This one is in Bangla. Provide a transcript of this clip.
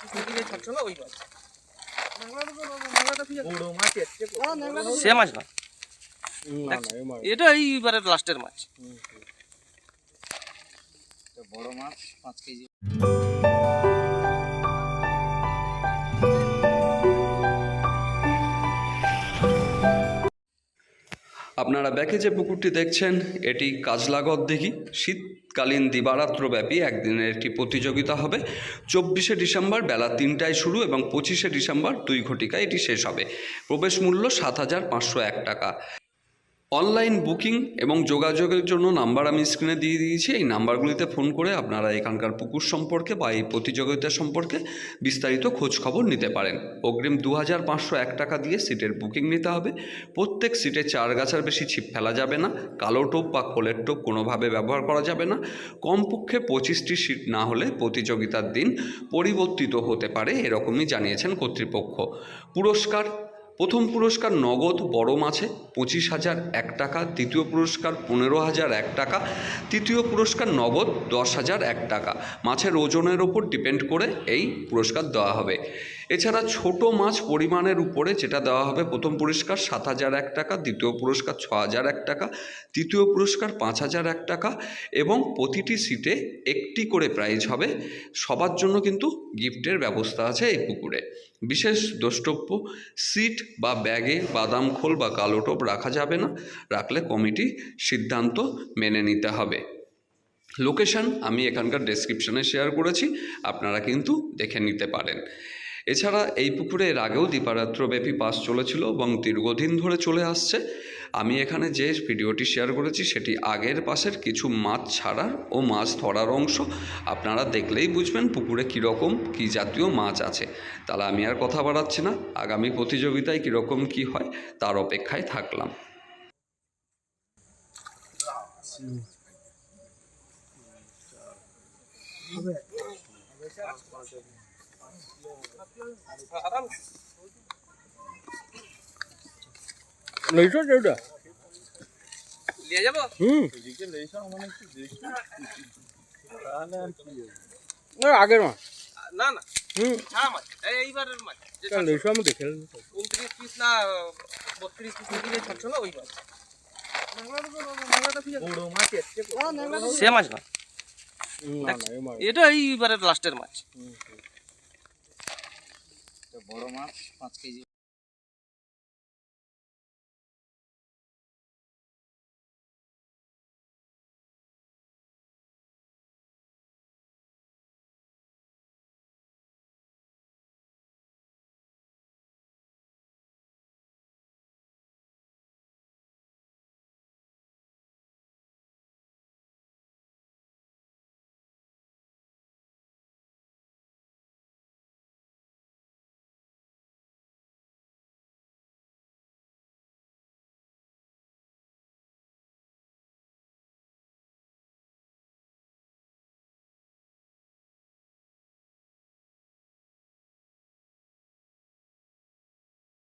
পিস ওই মাছ। হ্যাঁ, সে মাছ না। এটা এইবারে লাস্টের মাছ। বড় মাছ পাঁচ কেজি। আপনারা ব্যাকে যে পুকুরটি দেখছেন, এটি কাজলাগত দিঘি। শীতকালীন দিবারাত্রব্যাপী একদিনের একটি প্রতিযোগিতা হবে। চব্বিশে ডিসেম্বর বেলা তিনটায় শুরু এবং পঁচিশে ডিসেম্বর দুই ঘটিকায় এটি শেষ হবে। প্রবেশ মূল্য সাত হাজার পাঁচশো এক টাকা। অনলাইন বুকিং এবং যোগাযোগের জন্য নাম্বার আমি স্ক্রিনে দিয়ে দিয়েছি। এই নাম্বারগুলিতে ফোন করে আপনারা এখানকার পুকুর সম্পর্কে বা এই প্রতিযোগিতা সম্পর্কে বিস্তারিত খোঁজ খবর নিতে পারেন। অগ্রিম দু হাজার পাঁচশো এক টাকা দিয়ে সিটের বুকিং নিতে হবে। প্রত্যেক সিটে চার গাছার বেশি ছিপ ফেলা যাবে না। কালো টোপ বা খোলের টোপ কোনোভাবে ব্যবহার করা যাবে না। কমপক্ষে পঁচিশটি সিট না হলে প্রতিযোগিতার দিন পরিবর্তিত হতে পারে, এরকমই জানিয়েছেন কর্তৃপক্ষ। পুরস্কার প্রথম পুরস্কার নগদ বড় মাছে পঁচিশ হাজার এক টাকা, দ্বিতীয় পুরস্কার পনেরো হাজার এক টাকা, তৃতীয় পুরস্কার নগদ দশ হাজার এক টাকা। মাছের ওজনের ওপর ডিপেন্ড করে এই পুরস্কার দেওয়া হবে। এছাড়া ছোট মাছ পরিমাণের উপরে যেটা দেওয়া হবে, প্রথম পুরস্কার সাত হাজার এক টাকা, দ্বিতীয় পুরস্কার ছ হাজার এক টাকা, তৃতীয় পুরস্কার পাঁচ হাজার এক টাকা এবং প্রতিটি সিটে একটি করে প্রাইজ হবে। সবার জন্য কিন্তু গিফটের ব্যবস্থা আছে এই পুকুরে। বিশেষ দ্রষ্টব্য সিট বা ব্যাগে বাদাম খোল বা কালো টোপ রাখা যাবে না, রাখলে কমিটি সিদ্ধান্ত মেনে নিতে হবে। লোকেশন আমি এখানকার ডেসক্রিপশনে শেয়ার করেছি, আপনারা কিন্তু দেখে নিতে পারেন। এছাড়া এই পুকুরে এর আগেও দিবারাত্রব্যাপী পাস চলেছিল এবং দীর্ঘদিন ধরে চলে আসছে। আমি এখানে যে ভিডিওটি শেয়ার করেছি সেটি আগের পাশের কিছু মাছ ছাড়ার ও মাছ ধরার অংশ। আপনারা দেখলেই বুঝবেন পুকুরে কীরকম কী জাতীয় মাছ আছে। তাহলে আমি আর কথা বাড়াচ্ছি না। আগামী প্রতিযোগিতায় কীরকম কী হয় তার অপেক্ষায় থাকলাম। লইছো ওটা নিয়ে যাব? হুম। আগের মাছ। না না। হুম। ছাড়া মাছ। এইবারের মাছ। যে তা আমি দেখে উনত্রিশ পিস না বত্রিশ পিস নাকি যে ছলছল ওই মাছ? হ্যাঁ, সে মাছ না। না না এটা এইবারে লাস্টের মাছ। বড় মাছ পাঁচ কেজি।